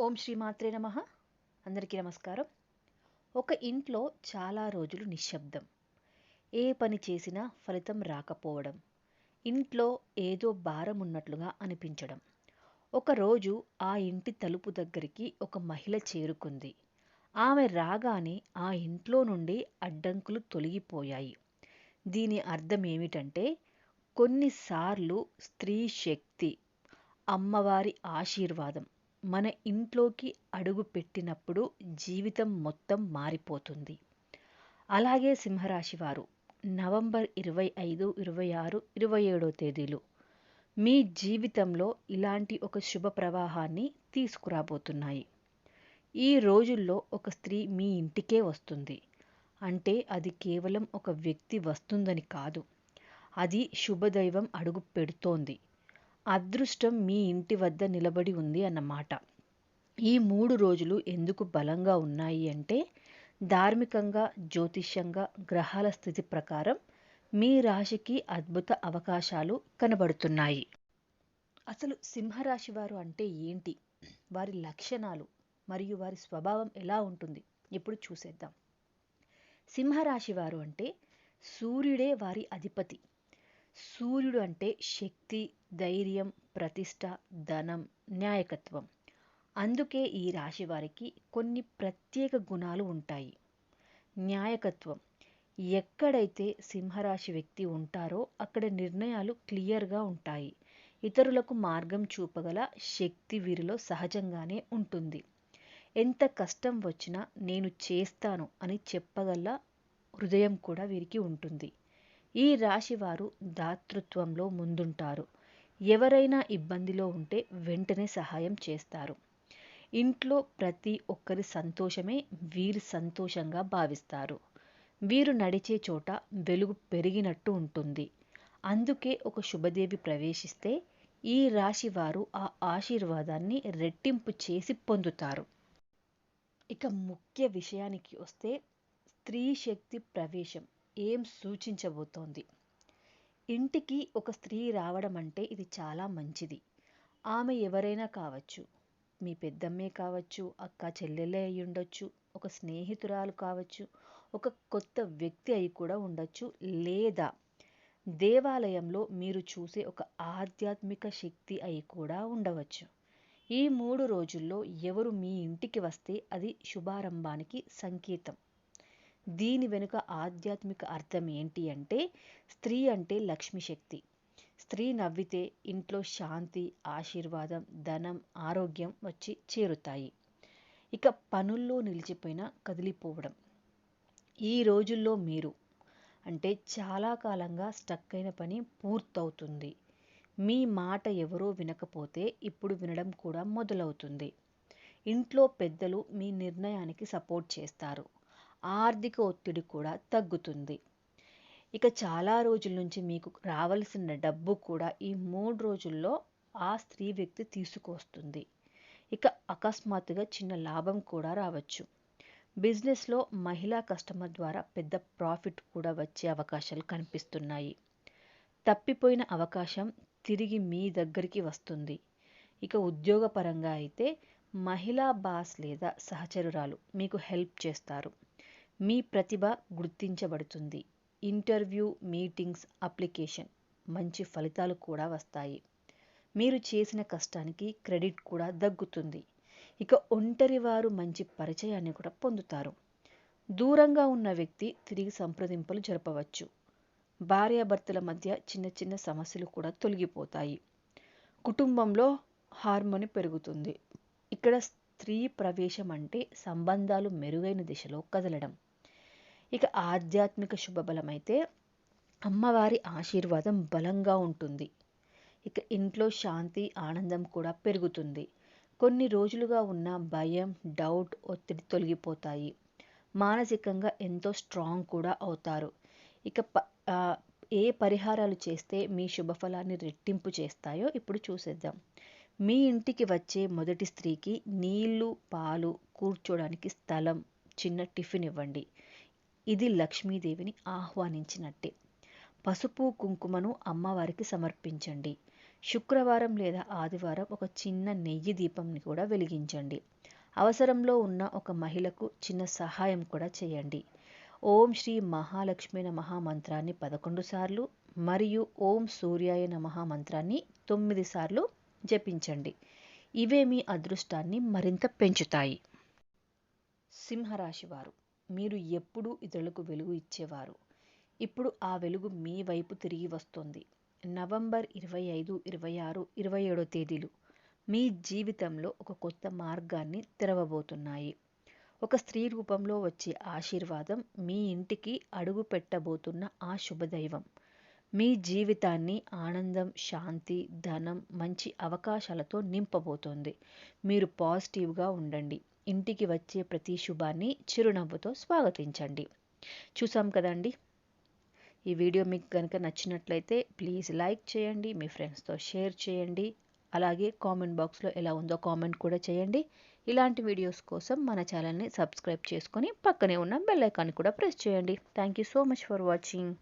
ఓం శ్రీ మాత్రే నమ. అందరికీ నమస్కారం. ఒక ఇంట్లో చాలా రోజులు నిశ్శబ్దం. ఏ పని చేసినా ఫలితం రాకపోవడం ఇంట్లో ఏదో భారం ఉన్నట్లుగా అనిపించడం. ఒకరోజు ఆ ఇంటి తలుపు దగ్గరికి ఒక మహిళ చేరుకుంది. ఆమె రాగానే ఆ ఇంట్లో నుండి అడ్డంకులు తొలగిపోయాయి. దీని అర్థం ఏమిటంటే కొన్నిసార్లు స్త్రీ శక్తి అమ్మవారి ఆశీర్వాదం మన ఇంట్లోకి అడుగు పెట్టినప్పుడు జీవితం మొత్తం మారిపోతుంది. అలాగే సింహరాశి వారు నవంబర్ ఇరవై ఐదు ఇరవై ఆరు ఇరవై ఏడో తేదీలు మీ జీవితంలో ఇలాంటి ఒక శుభ ప్రవాహాన్ని తీసుకురాబోతున్నాయి. ఈ రోజుల్లో ఒక స్త్రీ మీ ఇంటికే వస్తుంది. అంటే అది కేవలం ఒక వ్యక్తి వస్తుందని కాదు. అది శుభదైవం అడుగు పెడుతోంది. అదృష్టం మీ ఇంటి వద్ద నిలబడి ఉంది అన్నమాట ఈ మూడు రోజులు ఎందుకు బలంగా ఉన్నాయి అంటే ధార్మికంగా జ్యోతిష్యంగా గ్రహాల స్థితి ప్రకారం మీ రాశికి అద్భుత అవకాశాలు కనబడుతున్నాయి. అసలు సింహరాశి వారు అంటే ఏంటి? వారి లక్షణాలు మరియు వారి స్వభావం ఎలా ఉంటుంది? ఇప్పుడు చూసేద్దాం. సింహరాశి వారు అంటే సూర్యుడే వారి అధిపతి. సూర్యుడు అంటే శక్తి ధైర్యం ప్రతిష్ట ధనం న్యాయకత్వం. అందుకే ఈ రాశి వారికి కొన్ని ప్రత్యేక గుణాలు ఉంటాయి. న్యాయకత్వం. ఎక్కడైతే సింహరాశి వ్యక్తి ఉంటారో అక్కడ నిర్ణయాలు క్లియర్గా ఉంటాయి. ఇతరులకు మార్గం చూపగల శక్తి వీరిలో సహజంగానే ఉంటుంది. ఎంత కష్టం వచ్చినా నేను చేస్తాను అని చెప్పగల హృదయం కూడా వీరికి ఉంటుంది. ఈ రాశి వారు దాతృత్వంలో ముందుంటారు. ఎవరైనా ఇబ్బందిలో ఉంటే వెంటనే సహాయం చేస్తారు. ఇంట్లో ప్రతి ఒక్కరి సంతోషమే వీరు సంతోషంగా భావిస్తారు. వీరు నడిచే చోట వెలుగు పెరిగినట్టు ఉంటుంది. అందుకే ఒక శుభదేవి ప్రవేశిస్తే ఈ రాశి వారు ఆ ఆశీర్వాదాన్ని రెట్టింపు చేసి పొందుతారు. ఇక ముఖ్య విషయానికి వస్తే స్త్రీ శక్తి ప్రవేశం. ఏం సూచించబోతోంది? ఇంటికి ఒక స్త్రీ రావడం అంటే ఇది చాలా మంచిది. ఆమె ఎవరైనా కావచ్చు. మీ పెద్దమ్మే కావచ్చు అక్క చెల్లెలే అయి ఉండొచ్చు ఒక స్నేహితురాలు కావచ్చు ఒక కొత్త వ్యక్తి అయి కూడా ఉండొచ్చు. లేదా దేవాలయంలో మీరు చూసే ఒక ఆధ్యాత్మిక శక్తి అయి కూడా ఉండవచ్చు. ఈ మూడు రోజుల్లో ఎవరు మీ ఇంటికి వస్తే అది శుభారంభానికి సంకేతం. దీని వెనుక ఆధ్యాత్మిక అర్థం ఏంటి అంటే స్త్రీ అంటే లక్ష్మి శక్తి. స్త్రీ నవ్వితే ఇంట్లో శాంతి ఆశీర్వాదం ధనం ఆరోగ్యం వచ్చి చేరుతాయి. ఇక పనుల్లో నిలిచిపోయిన కదిలిపోవడం. ఈ రోజుల్లో మీరు అంటే చాలా కాలంగా స్టక్ అయిన పని పూర్తవుతుంది. మీ మాట ఎవరో వినకపోతే ఇప్పుడు వినడం కూడా మొదలవుతుంది. ఇంట్లో పెద్దలు మీ నిర్ణయానికి సపోర్ట్ చేస్తారు. ఆర్థిక ఒత్తిడి కూడా తగ్గుతుంది. ఇక చాలా రోజుల నుంచి మీకు రావలసిన డబ్బు కూడా ఈ మూడు రోజుల్లో ఆ స్త్రీ వ్యక్తి తీసుకొస్తుంది. ఇక అకస్మాత్తుగా చిన్న లాభం కూడా రావచ్చు. బిజినెస్లో మహిళా కస్టమర్ ద్వారా పెద్ద ప్రాఫిట్ కూడా వచ్చే అవకాశాలు కనిపిస్తున్నాయి. తప్పిపోయిన అవకాశం తిరిగి మీ దగ్గరికి వస్తుంది. ఇక ఉద్యోగపరంగా అయితే మహిళా బాస్ లేదా సహచరురాలు మీకు హెల్ప్ చేస్తారు. మీ ప్రతిభ గుర్తించబడుతుంది. ఇంటర్వ్యూ మీటింగ్స్ అప్లికేషన్ మంచి ఫలితాలు కూడా వస్తాయి. మీరు చేసిన కష్టానికి క్రెడిట్ కూడా దగ్గుతుంది ఇక ఒంటరి వారు మంచి పరిచయాన్ని కూడా పొందుతారు. దూరంగా ఉన్న వ్యక్తి తిరిగి సంప్రదింపులు జరపవచ్చు. భార్యాభర్తల మధ్య చిన్న చిన్న సమస్యలు కూడా తొలగిపోతాయి. కుటుంబంలో హార్మోని పెరుగుతుంది. ఇక్కడ స్త్రీ ప్రవేశం అంటే సంబంధాలు మెరుగైన దిశలో కదలడం. ఇక ఆధ్యాత్మిక శుభబలం అయితే అమ్మవారి ఆశీర్వాదం బలంగా ఉంటుంది. ఇక ఇంట్లో శాంతి ఆనందం కూడా పెరుగుతుంది. కొన్ని రోజులుగా ఉన్న భయం డౌట్ ఒత్తిడి తొలగిపోతాయి. మానసికంగా ఎంతో స్ట్రాంగ్ కూడా అవుతారు. ఇక ప ఏ పరిహారాలు చేస్తే మీ శుభఫలాన్ని రెట్టింపు చేస్తాయో ఇప్పుడు చూసేద్దాం. మీ ఇంటికి వచ్చే మొదటి స్త్రీకి నీళ్ళు పాలు కూర్చోడానికి స్థలం చిన్న టిఫిన్ ఇవ్వండి. ఇది లక్ష్మీదేవిని ఆహ్వానించినట్టే. పసుపు కుంకుమను అమ్మవారికి సమర్పించండి. శుక్రవారం లేదా ఆదివారం ఒక చిన్న నెయ్యి దీపంని కూడా వెలిగించండి. అవసరంలో ఉన్న ఒక మహిళకు చిన్న సహాయం కూడా చేయండి. ఓం శ్రీ మహాలక్ష్మి మహామంత్రాన్ని మంత్రాన్ని పదకొండు సార్లు మరియు ఓం సూర్యాయ మహామంత్రాన్ని మంత్రాన్ని తొమ్మిది సార్లు జపించండి. ఇవే మీ అదృష్టాన్ని మరింత పెంచుతాయి. సింహరాశివారు మీరు ఎప్పుడూ ఇతరులకు వెలుగు ఇచ్చేవారు. ఇప్పుడు ఆ వెలుగు మీ వైపు తిరిగి వస్తుంది. నవంబర్ ఇరవై ఐదు ఇరవై ఆరు ఇరవై ఏడో తేదీలు మీ జీవితంలో ఒక కొత్త మార్గాన్ని తెరవబోతున్నాయి. ఒక స్త్రీ రూపంలో వచ్చే ఆశీర్వాదం మీ ఇంటికి అడుగు పెట్టబోతున్న ఆ శుభదైవం. మీ జీవితాన్ని ఆనందం శాంతి ధనం మంచి అవకాశాలతో నింపబోతోంది. మీరు పాజిటివ్గా ఉండండి. ఇంటికి వచ్చే ప్రతి శుభాన్ని చిరునవ్వుతో స్వాగతించండి. చూసాం కదండి? ఈ వీడియో మీకు కనుక నచ్చినట్లయితే ప్లీజ్ లైక్ చేయండి మీ ఫ్రెండ్స్తో షేర్ చేయండి. అలాగే కామెంట్ బాక్స్లో ఎలా ఉందో కామెంట్ కూడా చేయండి. ఇలాంటి వీడియోస్ కోసం మన ఛానల్ని సబ్స్క్రైబ్ చేసుకొని పక్కనే ఉన్న బెల్ ఐకాన్ కూడా ప్రెస్ చేయండి. Thank you so much for watching.